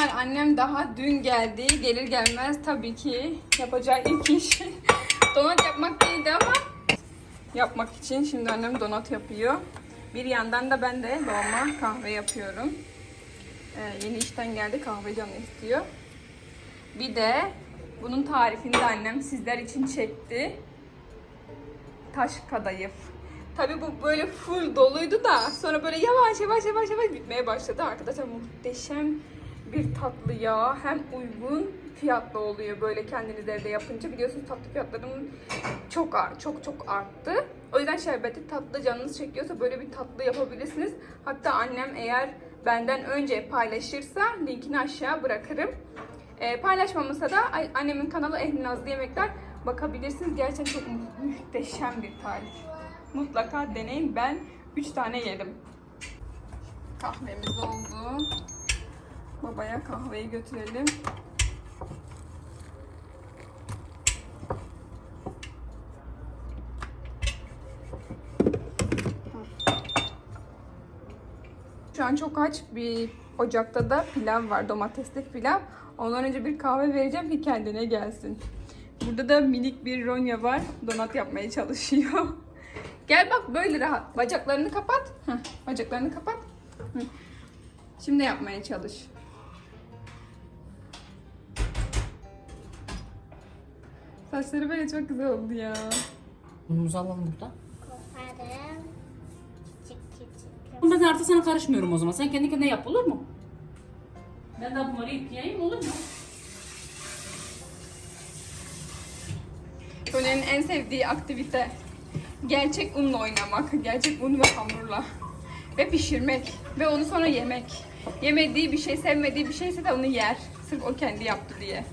Canlar annem daha dün geldi. Gelir gelmez tabii ki yapacağı ilk iş donat yapmak değildi ama yapmak için şimdi annem donat yapıyor. Bir yandan da ben de babama kahve yapıyorum. Ee, yeni işten geldi kahve canı istiyor. Bir de bunun tarifini de annem sizler için çekti. Taş kadayıf. Tabi bu böyle full doluydu da sonra böyle yavaş yavaş yavaş yavaş bitmeye başladı. Arkadaşlar muhteşem bir tatlı ya. Hem uygun fiyatlı oluyor böyle kendiniz evde yapınca. Biliyorsunuz tatlı fiyatlarının çok ar çok çok arttı. O yüzden şerbetli tatlı canınız çekiyorsa böyle bir tatlı yapabilirsiniz. Hatta annem eğer benden önce paylaşırsa linkini aşağı bırakırım. Ee, paylaşmamışsa da annemin kanalı Ehli Nazlı Yemekler bakabilirsiniz. Gerçekten çok mu- muhteşem bir tarif. Mutlaka deneyin. Ben 3 tane yedim. Kahvemiz oldu. Babaya kahveyi götürelim. Şu an çok aç bir ocakta da pilav var. Domatesli pilav. Ondan önce bir kahve vereceğim ki kendine gelsin. Burada da minik bir Ronya var. Donat yapmaya çalışıyor. Gel bak böyle rahat. Bacaklarını kapat. Heh, bacaklarını kapat. Hı. Şimdi yapmaya çalış. Saçları böyle çok güzel oldu ya. Unumuzu alalım burada. Koparım. Küçük küçük. Ben artık sana karışmıyorum o zaman. Sen kendi kendine yap olur mu? Ben de bunları ipleyeyim olur mu? Ronya'nın en sevdiği aktivite gerçek unla oynamak. Gerçek un ve hamurla. Ve pişirmek. Ve onu sonra yemek. Yemediği bir şey, sevmediği bir şeyse de onu yer. Sırf o kendi yaptı diye.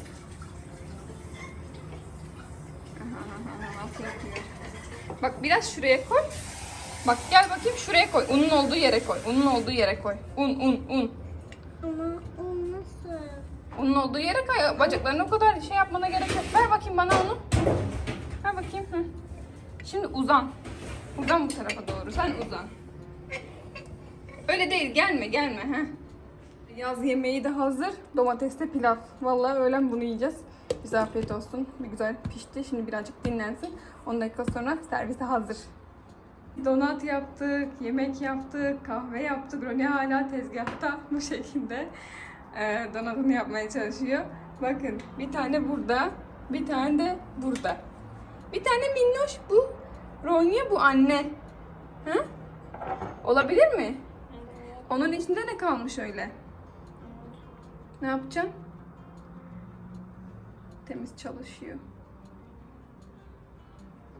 Nasıl yapıyor? Bak biraz şuraya koy. Bak gel bakayım şuraya koy. Unun olduğu yere koy. Unun olduğu yere koy. Un, un, un. Ama o nasıl? Unun olduğu yere koy. Bacaklarını o kadar şey yapmana gerek yok. Ver bakayım bana onu. Ver bakayım. Hı. Şimdi uzan. Uzan bu tarafa doğru. Sen uzan. Öyle değil. Gelme gelme. Heh. Yaz yemeği de hazır. Domatesli pilav. Vallahi öğlen bunu yiyeceğiz. Bize afiyet olsun. Bir güzel pişti. Şimdi birazcık dinlensin. 10 dakika sonra servise hazır. Donat yaptık, yemek yaptık, kahve yaptık. Roni hala tezgahta bu şekilde e, donatını yapmaya çalışıyor. Bakın bir tane burada, bir tane de burada. Bir tane minnoş bu. Ronya bu anne. Hı? Olabilir mi? Onun içinde ne kalmış öyle? Ne yapacağım? Temiz çalışıyor.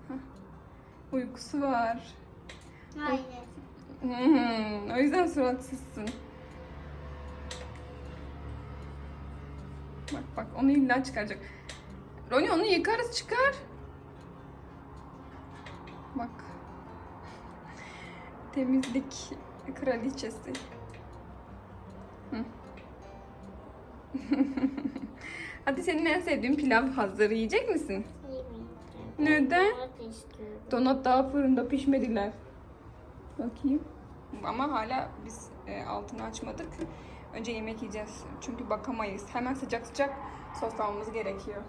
Hah. Uykusu var. Hayır. Hmm, o yüzden suratsızsın. Bak bak onu illa çıkaracak. Roni onu yıkarız çıkar. Bak. Temizlik kraliçesi. Hadi senin en sevdiğin pilav hazır. Yiyecek misin? Neden? Donat daha fırında pişmediler. Bakayım. Ama hala biz e, altını açmadık. Önce yemek yiyeceğiz. Çünkü bakamayız. Hemen sıcak sıcak soslamamız gerekiyor.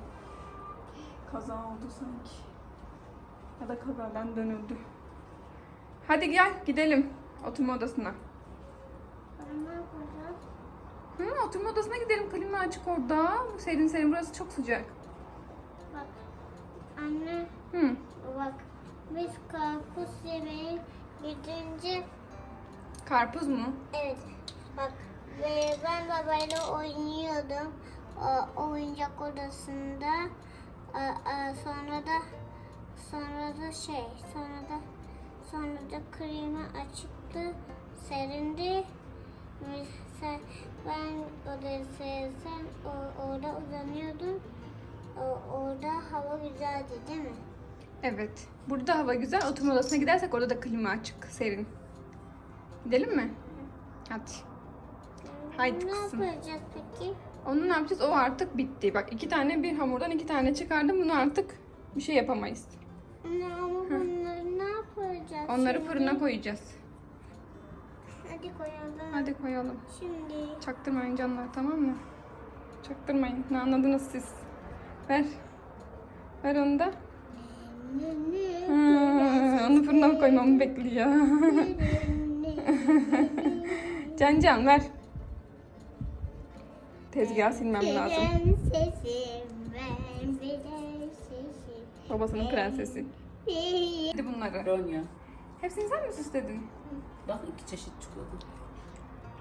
Kaza oldu sanki. Ya da kazadan dönüldü. Hadi gel gidelim oturma odasına. Yapacağım? Hı, oturma odasına gidelim. Klima açık orada. Serin serin burası çok sıcak. Bak. Anne Hı. bak. Biz karpuz yemeğe gidince Karpuz mu? evet bak ve ben babayla oynuyordum o oyuncak odasında A- a- sonra da sonra da şey sonra da sonra da klima açıktı serindi Mesela ben odayı sevsem o, orada uzanıyordum o, orada hava güzeldi değil mi? Evet. Burada hava güzel. Oturma odasına gidersek orada da klima açık, serin. Gidelim mi? Hadi. Haydi ne kızım. yapacağız peki? Onu ne yapacağız? O artık bitti. Bak iki tane bir hamurdan iki tane çıkardım. Bunu artık bir şey yapamayız. Anne ama bunları ne yapacağız? Onları şimdi? fırına koyacağız. Hadi koyalım. Hadi koyalım. Şimdi. Çaktırmayın canlar tamam mı? Çaktırmayın. Ne anladınız siz? Ver. Ver onu da. Ha, onu fırına mı koymamı bekliyor. can can ver. Tezgahı silmem lazım. Babasının prensesi. Hadi bunları. Ronya. Hepsini sen mi süsledin? Bak iki çeşit çikolata.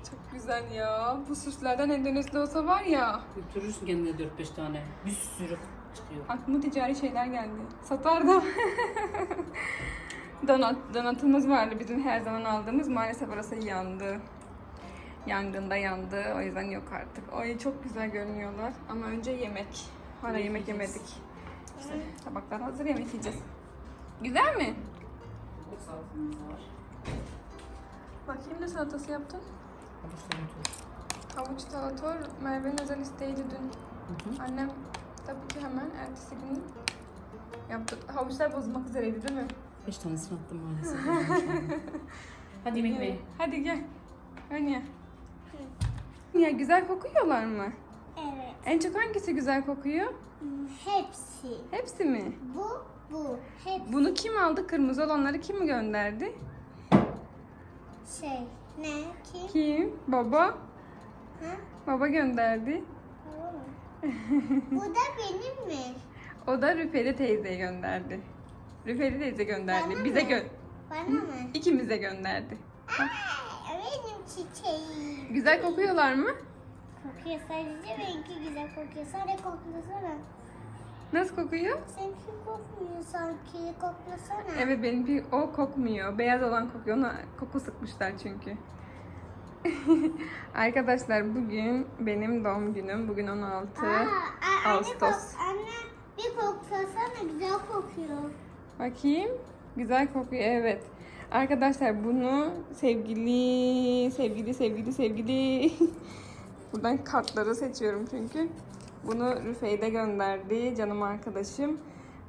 Çok güzel ya. Bu süslerden Endonezya olsa var ya. Götürürsün kendine 4-5 tane. Bir sürü çıkıyor. Aklıma ticari şeyler geldi. Satardım. Donat, donatımız vardı bizim her zaman aldığımız. Maalesef orası yandı. Yangında yandı. O yüzden yok artık. Ay çok güzel görünüyorlar. Ama önce yemek. Hala yemek yemedik. İşte tabaklar hazır yemek yiyeceğiz. Güzel mi? O salatamız var. Bakayım ne salatası yaptın? Havuç salata. Havuç salator Merve'nin özel isteğiydi dün. Hı hı. Annem tabii ki hemen ertesi gün yaptı. Havuçlar bozulmak üzereydi değil mi? 5 tanesini attım maalesef. Hadi yemek bey. Hadi gel. Anya. Ya güzel kokuyorlar mı? Evet. En çok hangisi güzel kokuyor? Hepsi. Hepsi mi? Bu, bu. Hep Bunu kim aldı? Kırmızı olanları kim gönderdi? Şey. Ne? Kim? Kim? Baba. Ha? Baba gönderdi. Tamam mı? bu da benim mi? O da Rüfeli teyzeye gönderdi. Rüfeli teyze gönderdi. Bana Bize mı? gö Bana mı? ikimize gönderdi. Aa, benim çiçeğim. Güzel kokuyorlar mı? Kokuyor sadece benimki güzel kokuyor. Sen de koklasana. Nasıl kokuyor? Seninki kokmuyor sanki. Koklasana. Evet benimki o kokmuyor. Beyaz olan kokuyor. Ona koku sıkmışlar çünkü. Arkadaşlar bugün benim doğum günüm. Bugün 16 Aa, a- Ağustos. Anne, kok, anne bir koklasana güzel kokuyor. Bakayım. Güzel kokuyor evet. Arkadaşlar bunu sevgili, sevgili, sevgili, sevgili. Buradan kartları seçiyorum çünkü. Bunu Rüfeyde gönderdi canım arkadaşım.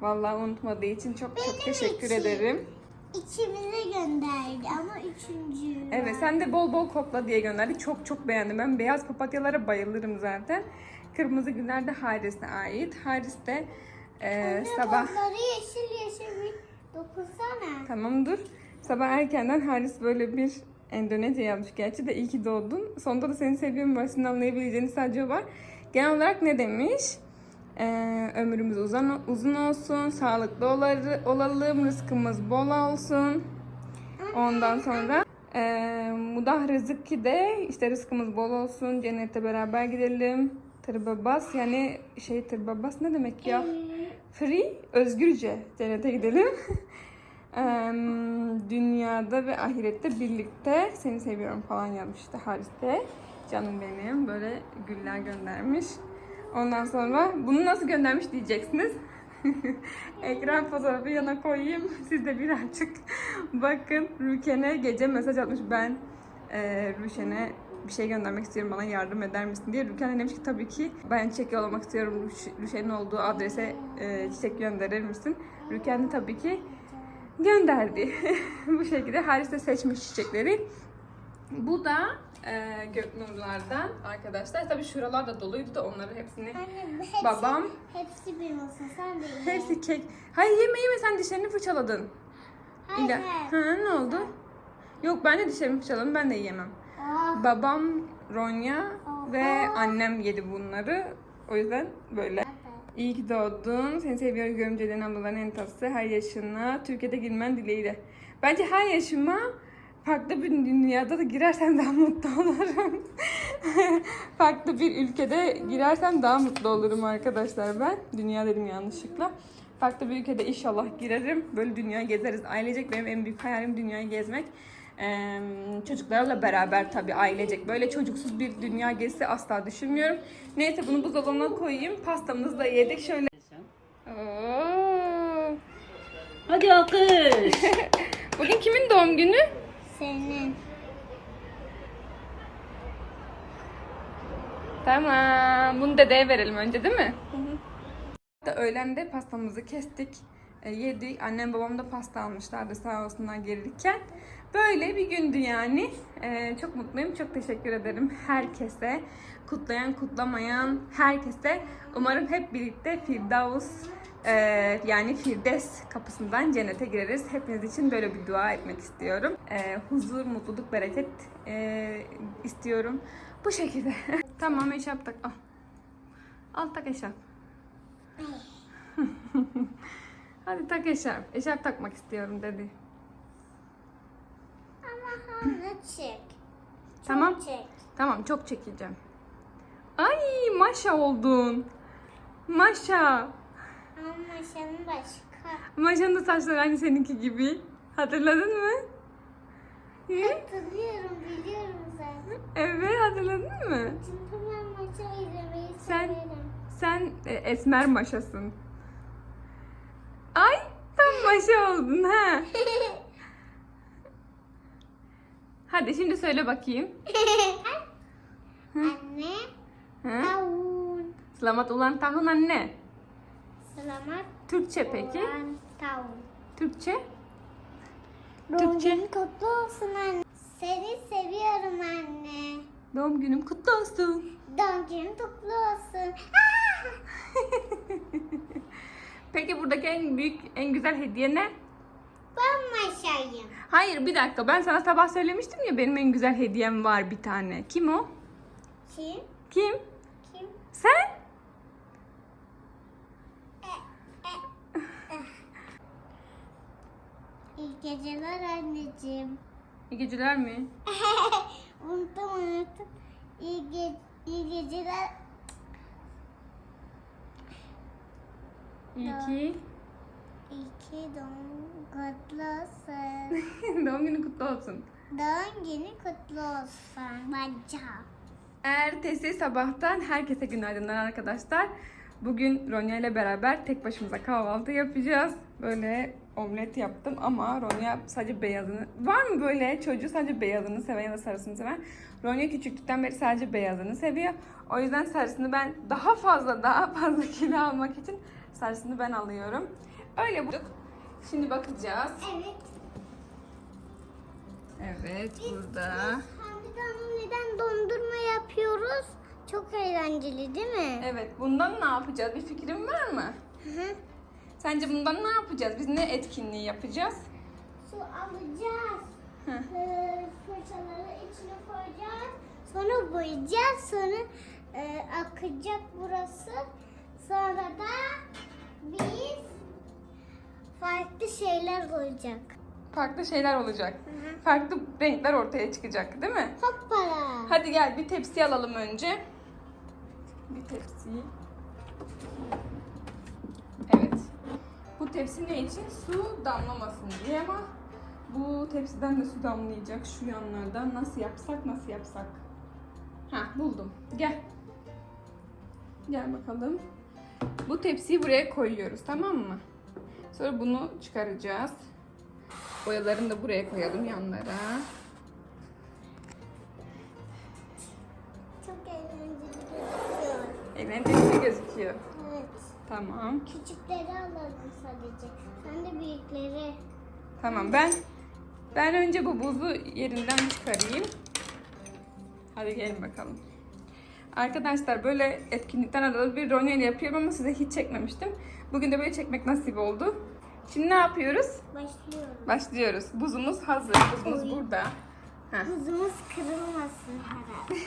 Vallahi unutmadığı için çok çok Benim teşekkür için. ederim. İçimize gönderdi ama üçüncü. Evet sen de bol bol kokla diye gönderdi. Çok çok beğendim. Ben beyaz papatyalara bayılırım zaten. Kırmızı güller de Haris'e ait. Haris de e, sabah... kolları yeşil yeşil bir dokunsana. Tamam dur. Sabah erkenden Haris böyle bir Endonezya yazmış. Gerçi de iyi ki doğdun. Sonunda da seni seviyorum versiyonu anlayabileceğiniz sadece var. Genel olarak ne demiş? Ee, ömrümüz uzun, uzun olsun, sağlıklı olalım, rızkımız bol olsun. Ondan sonra e, mudah rızık ki de işte rızkımız bol olsun, cennette beraber gidelim. Tırbabas yani şey tırbabas ne demek ya? Free, özgürce cennete gidelim. Dünyada ve ahirette birlikte seni seviyorum falan yazmıştı Haris de. Canım benim böyle güller göndermiş. Ondan sonra bunu nasıl göndermiş diyeceksiniz. Ekran fotoğrafı yana koyayım. Siz de birazcık bakın. Rüken'e gece mesaj atmış. Ben e, Rüşen'e bir şey göndermek istiyorum bana yardım eder misin diye. Rüken de demiş ki tabii ki ben çiçek yollamak istiyorum. Rüşen'in olduğu adrese e, çiçek gönderir misin? Rüken de tabii ki gönderdi. Bu şekilde Haris de seçmiş çiçekleri. Bu da e, Göknurlardan arkadaşlar. Tabii şuralar da doluydu da onları hepsini Anne hepsi, babam hepsi bir olsun sen de ye. hepsi kek. Hayır yeme yeme sen dişlerini fırçaladın. Hayır. İla- Ha ne oldu? Yok ben de dişlerimi fırçaladım ben de yiyemem. Aa, Babam Ronya ve Aha. annem yedi bunları. O yüzden böyle. İyi ki doğdun. Seni seviyorum görümcelerin ablaların en tatlısı. Her yaşına Türkiye'de girmen dileğiyle. Bence her yaşıma farklı bir dünyada da girersem daha mutlu olurum. farklı bir ülkede girersem daha mutlu olurum arkadaşlar ben. Dünya dedim yanlışlıkla. Farklı bir ülkede inşallah girerim. Böyle dünya gezeriz. Ailecek benim en büyük hayalim dünyayı gezmek. Ee, çocuklarla beraber tabii ailecek. Böyle çocuksuz bir dünya gezisi asla düşünmüyorum. Neyse bunu buzdolabına koyayım. Pastamızı da yedik. Şöyle. Oo. Hadi alkış. Bugün kimin doğum günü? Senin. Tamam. Bunu dedeye verelim önce değil mi? Da öğlende pastamızı kestik. E, yedik. Annem babam da pasta almışlardı sağ olsunlar gelirken. Böyle bir gündü yani. Ee, çok mutluyum. Çok teşekkür ederim herkese. Kutlayan, kutlamayan herkese. Umarım hep birlikte Firdevs e, yani Firdevs kapısından cennete gireriz. Hepiniz için böyle bir dua etmek istiyorum. E, huzur, mutluluk, bereket e, istiyorum. Bu şekilde. tamam eşarp tak. Al. Al tak eşarp. Hadi tak eşarp. Eşarp takmak istiyorum dedi. Ama halı çek. Tamam. Çok çek. Tamam çok çekeceğim. Ay Maşa oldun. Maşa. Ama maşanın başka. Maşa'nın da saçları aynı seninki gibi. Hatırladın mı? Hatırlıyorum, biliyorum zaten. Evet hatırladın mı? Çünkü ben maça izlemeyi Sen- severim. Sen e, esmer Maşa'sın. Ay tam Maşa oldun ha. Hadi şimdi söyle bakayım. Anne, Ha? tavun. Selamat ulang tahun anne. Selamat Türkçe peki? tahun. Türkçe? Doğum Türkçe. günün kutlu olsun anne. Seni seviyorum anne. Doğum günüm kutlu olsun. Doğum günün kutlu olsun. Peki buradaki en büyük, en güzel hediye ne? Ben maşayım. Hayır bir dakika ben sana sabah söylemiştim ya benim en güzel hediyem var bir tane. Kim o? Kim? Kim? Kim? Sen? İyi geceler anneciğim. İyi geceler mi? unuttum unuttum. İyi, ge iyi geceler. İyi ki. İyi ki doğum kutlu olsun. Doğum günün kutlu olsun. doğum günü kutlu olsun. Bacca. Ertesi sabahtan herkese günaydınlar arkadaşlar. Bugün Ronya ile beraber tek başımıza kahvaltı yapacağız. Böyle omlet yaptım ama Ronya sadece beyazını... Var mı böyle çocuğu sadece beyazını seven ya da sarısını seven? Ronya küçüklükten beri sadece beyazını seviyor. O yüzden sarısını ben daha fazla daha fazla kilo almak için sarısını ben alıyorum. Öyle bulduk. Şimdi bakacağız. Evet. Evet burada. Hamdi Hanım neden dondurma yapıyoruz? Çok eğlenceli değil mi? Evet bundan ne yapacağız? Bir fikrin var mı? Hı hı. Sence bundan ne yapacağız? Biz ne etkinliği yapacağız? Su alacağız. Hı. Ee, fırçaları içine koyacağız. Sonra boyayacağız. Sonra e, akacak burası. Sonra da biz farklı şeyler olacak. Farklı şeyler olacak. hı. Farklı renkler ortaya çıkacak değil mi? Hoppala. Hadi gel bir tepsi alalım önce. Bir tepsi. Bu tepsi ne için? Su damlamasın diye ama bu tepsiden de su damlayacak şu yanlardan. Nasıl yapsak nasıl yapsak? Ha buldum. Gel. Gel bakalım. Bu tepsiyi buraya koyuyoruz tamam mı? Sonra bunu çıkaracağız. Boyalarını da buraya koyalım yanlara. Çok eğlenceli gözüküyor. Eğlenceli gözüküyor. Tamam. Küçükleri alalım sadece. Sen de büyükleri. Tamam ben ben önce bu buzu yerinden çıkarayım. Hadi gelin bakalım. Arkadaşlar böyle etkinlikten arada bir Ronya ile yapıyorum ama size hiç çekmemiştim. Bugün de böyle çekmek nasip oldu. Şimdi ne yapıyoruz? Başlıyorum. Başlıyoruz. Buzumuz hazır. Buzumuz Oy. burada. Heh. Kızımız kırılmasın herhalde.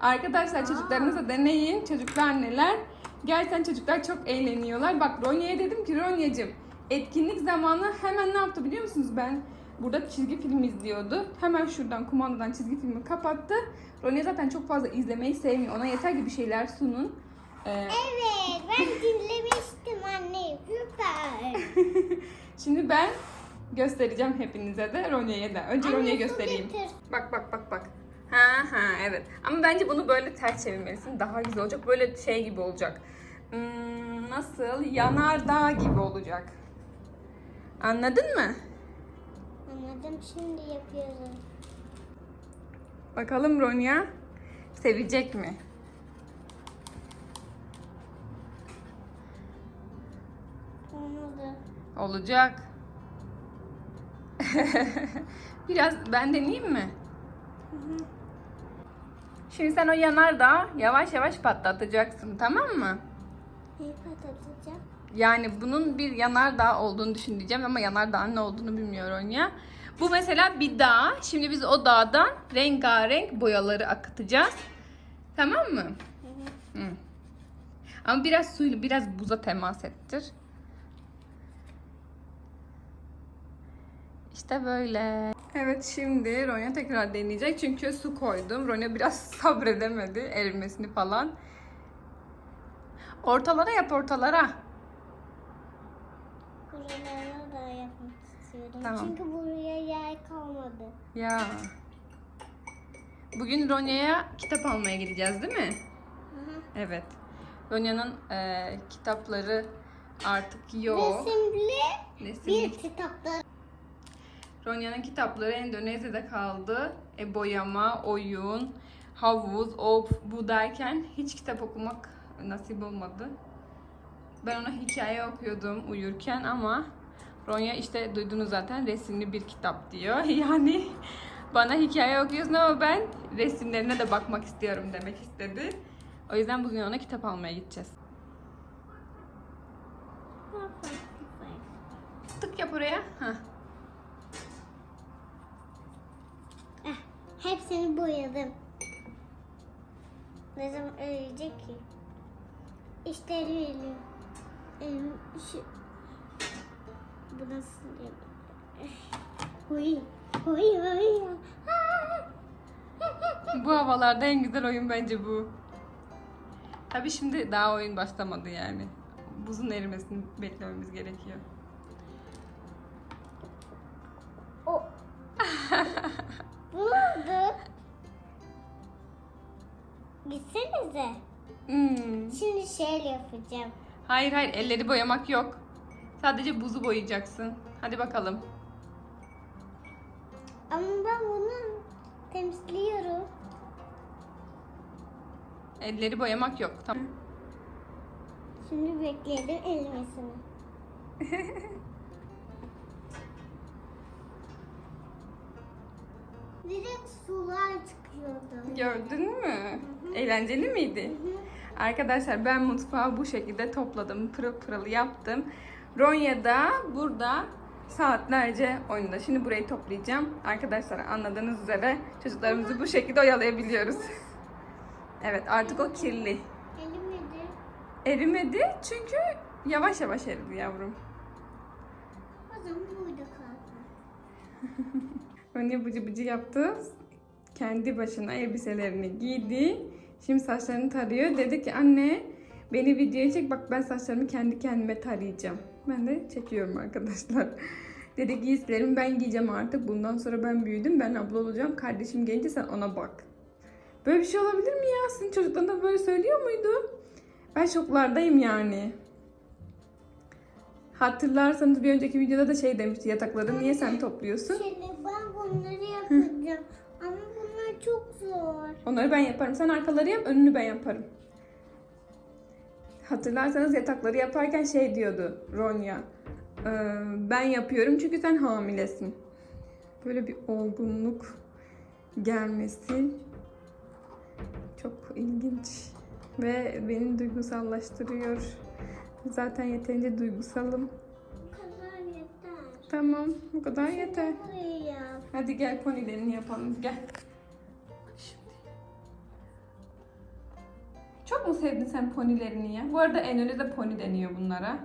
Arkadaşlar çocuklarınıza deneyin. Çocuklu anneler. Gerçekten çocuklar çok eğleniyorlar. Bak Ronya'ya dedim ki Ronya'cığım etkinlik zamanı hemen ne yaptı biliyor musunuz? Ben burada çizgi film izliyordu. Hemen şuradan kumandadan çizgi filmi kapattı. Ronya zaten çok fazla izlemeyi sevmiyor. Ona yeter ki bir şeyler sunun. Ee, Evet ben dinlemiştim anne. Süper. şimdi ben göstereceğim hepinize de Ronya'ya da. Önce Ronya'ya göstereyim. getir. Bak bak bak bak. Ha ha evet. Ama bence bunu böyle ters çevirmelisin. Daha güzel olacak. Böyle şey gibi olacak. Hmm, nasıl? Yanardağ gibi olacak. Anladın mı? Anladım şimdi yapıyorum. Bakalım Ronya sevecek mi? Olmadı. Olacak. Biraz ben deneyeyim mi? Şimdi sen o yanardağı yavaş yavaş patlatacaksın tamam mı? Neyi patlatacağım? Yani bunun bir yanardağ olduğunu düşün diyeceğim ama yanardağın ne olduğunu bilmiyor Ronya. Bu mesela bir dağ. Şimdi biz o dağdan rengarenk boyaları akıtacağız. Tamam mı? Hı. Ama biraz suyla biraz buza temas ettir. İşte böyle. Evet şimdi Ronya tekrar deneyecek çünkü su koydum. Ronya biraz sabredemedi erimesini falan. Ortalara yap ortalara. Buralara da yapmak istiyorum. Tamam. Çünkü buraya yer kalmadı. Ya. Bugün Ronya'ya kitap almaya gideceğiz değil mi? Hı hı. Evet. Ronya'nın eee, kitapları artık yok. Resimli Resimli. bir kitaplar. Ronya'nın kitapları Endonezya'da kaldı. E, boyama, oyun, havuz, o bu derken hiç kitap okumak nasip olmadı. Ben ona hikaye okuyordum uyurken ama Ronya işte duydunuz zaten resimli bir kitap diyor. Yani bana hikaye okuyorsun ama ben resimlerine de bakmak istiyorum demek istedi. O yüzden bugün ona kitap almaya gideceğiz. Tık yap oraya. Heh. Hepsini boyadım. Ne zaman ölecek ki? İşte elim. Elim şu. Bu nasıl yapıyor? Huy. Huy huy. Bu havalarda en güzel oyun bence bu. Tabii şimdi daha oyun başlamadı yani. Buzun erimesini beklememiz gerekiyor. O. Ne oldu? Gitsenize. Hmm. Şimdi şöyle yapacağım. Hayır hayır elleri boyamak yok. Sadece buzu boyayacaksın. Hadi bakalım. Ama ben bunu temizliyorum. Elleri boyamak yok. Tamam. Şimdi bekleyelim erimesini. Direkt sular çıkıyordu. Gördün mü? Eğlenceli miydi? Arkadaşlar ben mutfağı bu şekilde topladım. Pırıl pırıl yaptım. Ronya da burada saatlerce oyunda. Şimdi burayı toplayacağım. Arkadaşlar anladığınız üzere çocuklarımızı bu şekilde oyalayabiliyoruz. Evet artık o kirli. Erimedi. Erimedi çünkü yavaş yavaş eridi yavrum. O zaman burada kaldı. Ronya bıcı bıcı yaptı. Kendi başına elbiselerini giydi. Şimdi saçlarını tarıyor. Dedi ki anne beni videoya çek bak ben saçlarımı kendi kendime tarayacağım. Ben de çekiyorum arkadaşlar. Dedi giysilerimi ben giyeceğim artık. Bundan sonra ben büyüdüm. Ben abla olacağım. Kardeşim gelince sen ona bak. Böyle bir şey olabilir mi ya? Senin çocuklarına böyle söylüyor muydu? Ben şoklardayım yani. Hatırlarsanız bir önceki videoda da şey demişti yatakları niye sen topluyorsun? Şimdi ben bunları yapacağım. Çok zor. Onları ben yaparım. Sen arkaları yap, önünü ben yaparım. Hatırlarsanız yatakları yaparken şey diyordu Ronya. "Ee, ben yapıyorum çünkü sen hamilesin. Böyle bir olgunluk gelmesi çok ilginç ve beni duygusallaştırıyor. Zaten yeterince duygusalım. Bu kadar yeter. Tamam, bu kadar yeter. Hadi gel ponilerini yapalım. Gel. Çok mu sevdin sen ponilerini ya? Bu arada en öne de poni deniyor bunlara.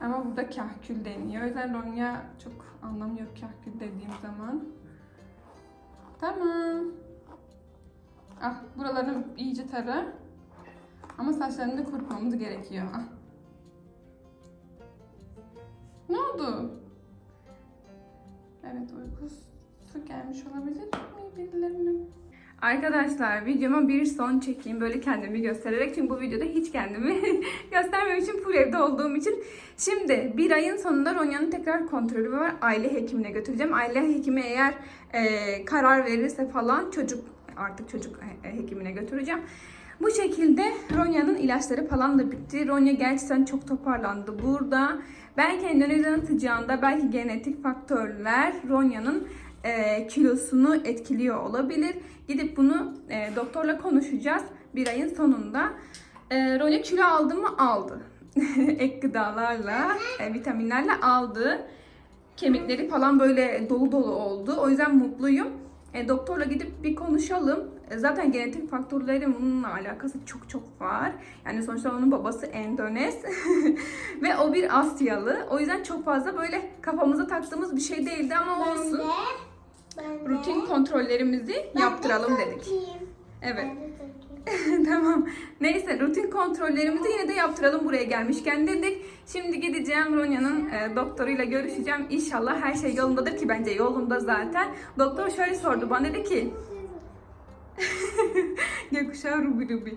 Ama burada kahkül deniyor. O yüzden Ronya çok anlamıyor kahkül dediğim zaman. Tamam. Ah buralarını iyice tara. Ama saçlarını da kurutmamız gerekiyor. Ah. Ne oldu? Evet uykusu gelmiş olabilir mi birilerinin? Arkadaşlar videoma bir son çekeyim böyle kendimi göstererek çünkü bu videoda hiç kendimi göstermemişim full evde olduğum için. Şimdi bir ayın sonunda Ronya'nın tekrar kontrolü var. Aile hekimine götüreceğim. Aile hekimi eğer e, karar verirse falan çocuk artık çocuk e, hekimine götüreceğim. Bu şekilde Ronya'nın ilaçları falan da bitti. Ronya gerçekten çok toparlandı burada. Belki Endonezya'nın sıcağında belki genetik faktörler Ronya'nın e, kilosunu etkiliyor olabilir. Gidip bunu e, doktorla konuşacağız bir ayın sonunda. E, Ronya kilo aldı mı? Aldı. Ek gıdalarla, e, vitaminlerle aldı. Kemikleri falan böyle dolu dolu oldu. O yüzden mutluyum. E, doktorla gidip bir konuşalım. E, zaten genetik faktörlerin bununla alakası çok çok var. Yani sonuçta onun babası Endonez ve o bir Asyalı. O yüzden çok fazla böyle kafamıza taktığımız bir şey değildi ama olsun. Ben. Rutin kontrollerimizi Ben de yaptıralım dedik. Evet. De tamam. Neyse rutin kontrollerimizi yine de yaptıralım buraya gelmişken dedik. Şimdi gideceğim Ronya'nın e, doktoruyla görüşeceğim. İnşallah her şey yolundadır ki bence yolunda zaten. Doktor şöyle sordu bana dedi ki Gökkuşağı rubi rubi.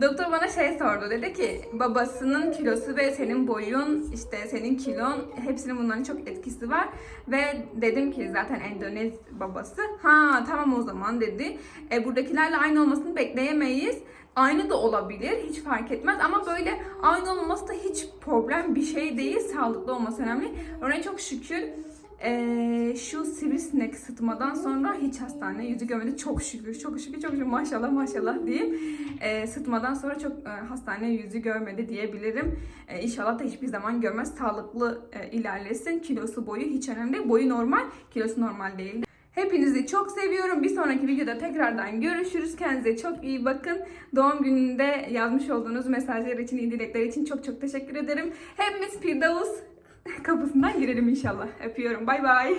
Doktor bana şey sordu. Dedi ki babasının kilosu ve senin boyun işte senin kilon hepsinin bunların çok etkisi var. Ve dedim ki zaten Endonez babası. Ha tamam o zaman dedi. E, buradakilerle aynı olmasını bekleyemeyiz. Aynı da olabilir hiç fark etmez. Ama böyle aynı olmaması da hiç problem bir şey değil. Sağlıklı olması önemli. Ona çok şükür ee, şu sivrisinek sıtmadan sonra hiç hastane yüzü görmedi. Çok şükür, çok şükür, çok şükür. Maşallah, maşallah diyeyim. Ee, sıtmadan sonra çok e, hastane yüzü görmedi diyebilirim. Ee, inşallah da hiçbir zaman görmez. Sağlıklı e, ilerlesin. Kilosu boyu hiç önemli değil. Boyu normal, kilosu normal değil. Hepinizi çok seviyorum. Bir sonraki videoda tekrardan görüşürüz. Kendinize çok iyi bakın. Doğum gününde yazmış olduğunuz mesajlar için, iyi dilekler için çok çok teşekkür ederim. Hepimiz Firdevs kapısından girelim inşallah. Öpüyorum. Bay bay.